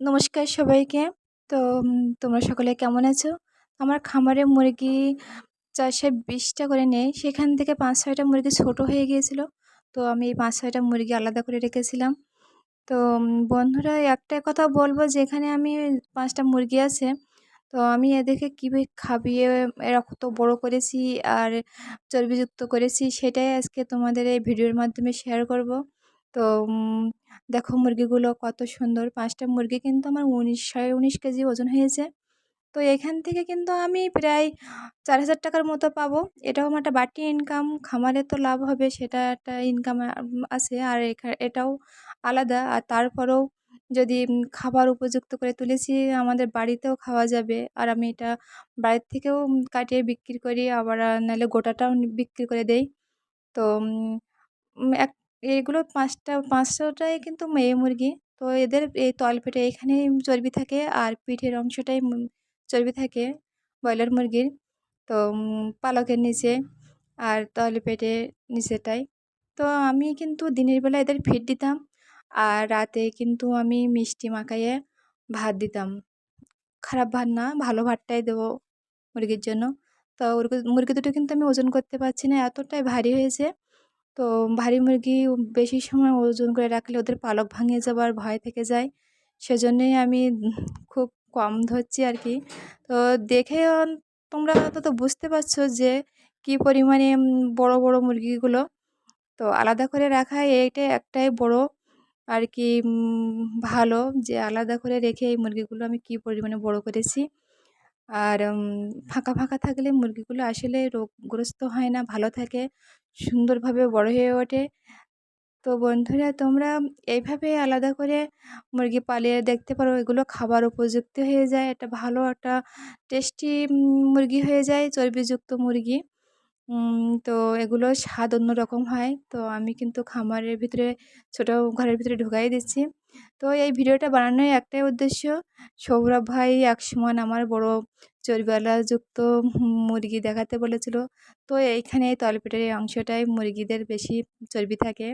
নমস্কার সবাইকে। তো তোমরা সকলে কেমন আছো? আমার খামারে মুরগি চারশো বিশটা করে নেই। সেখান থেকে পাঁচ ছয়টা মুরগি ছোট হয়ে গিয়েছিল। তো, আমি এই পাঁচ ছয়টা মুরগি আলাদা করে রেখেছিলাম। তো বন্ধুরা, একটা কথা বলব, যেখানে আমি পাঁচটা মুরগি আছে, তো আমি এদেরকে কীভাবে খাবিয়ে এরকম তো বড়ো করেছি আর চর্বিযুক্ত করেছি, সেটাই আজকে তোমাদের এই ভিডিওর মাধ্যমে শেয়ার করব। তো দেখো মুরগিগুলো কত সুন্দর। পাঁচটা মুরগি কিন্তু আমার উনিশ, সাড়ে উনিশ কেজি ওজন হয়েছে। তো এখান থেকে কিন্তু আমি প্রায় চার হাজার টাকার মতো পাবো। এটাও আমার একটা বাড়তি ইনকাম খামারে তো লাভ হবে, সেটা একটা ইনকাম আছে। আর এটাও আলাদা। আর তারপরেও যদি খাবার উপযুক্ত করে তুলেছি, আমাদের বাড়িতেও খাওয়া যাবে। আর আমি এটা বাড়ির থেকেও কাটিয়ে বিক্রি করি। আবার নাহলে গোটাটাও বিক্রি করে দেই। তো এক এগুলো পাঁচটা, পাঁচশোটাই কিন্তু মেয়ে মুরগি। তো এদের এই তলপেটে এখানেই চর্বি থাকে আর পিঠের অংশটাই চর্বি থাকে ব্রয়লার মুরগির। তো পালকের নিচে আর তলপেটে নিচেটাই তো আমি কিন্তু দিনের বেলা এদের ফিড দিতাম আর রাতে কিন্তু আমি মিষ্টি মাখাইয়ে ভাত দিতাম। খারাপ ভাত না, ভালো ভাতটাই দেবো মুরগির জন্য। তো মুরগি দুটো কিন্তু আমি ওজন করতে পারছি না, এতটাই ভারী হয়েছে তো ভারী মুরগি বেশি সময় ওজন করে রাখলে ওদের পালক ভাঙিয়ে যাবার ভয় থেকে যায়। সেজন্যই আমি খুব কম ধরছি আর কি। তো দেখে তোমরা তো বুঝতে পারছ যে কি পরিমাণে বড় বড় মুরগিগুলো। তো আলাদা করে রাখা এইটা একটাই বড় আর কি ভালো যে আলাদা করে রেখে এই মুরগিগুলো আমি কি পরিমাণে বড় করেছি। আর ফাঁকা ফাঁকা থাকলে মুরগিগুলো আসলে রোগগ্রস্ত হয় না, ভালো থাকে, সুন্দরভাবে বড় হয়ে ওঠে। তো বন্ধুরা, তোমরা এইভাবে আলাদা করে মুরগি পালিয়ে দেখতে পারো, এগুলো খাবার উপযুক্ত হয়ে যায় একটা ভালো একটা টেস্টি মুরগি হয়ে যায়, চর্বিযুক্ত মুরগি। তো এগুলো স্বাদ অন্যরকম হয়, তো আমি কিন্তু খামারের ভিতরে, ছোটো ঘরের ভিতরে ঢুকাই দিচ্ছি। তো এই ভিডিওটা বানানোর একটাই উদ্দেশ্য। সৌরভ ভাই এক সময় আমার বড় চর্বিওয়ালাযুক্ত মুরগি দেখাতে বলেছিল। তো এইখানে এই তলপিঠের এই অংশটাই মুরগিদের বেশি চর্বি থাকে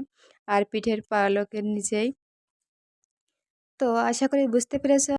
আর পিঠের পালকের নিচেই। তো আশা করি বুঝতে পেরেছ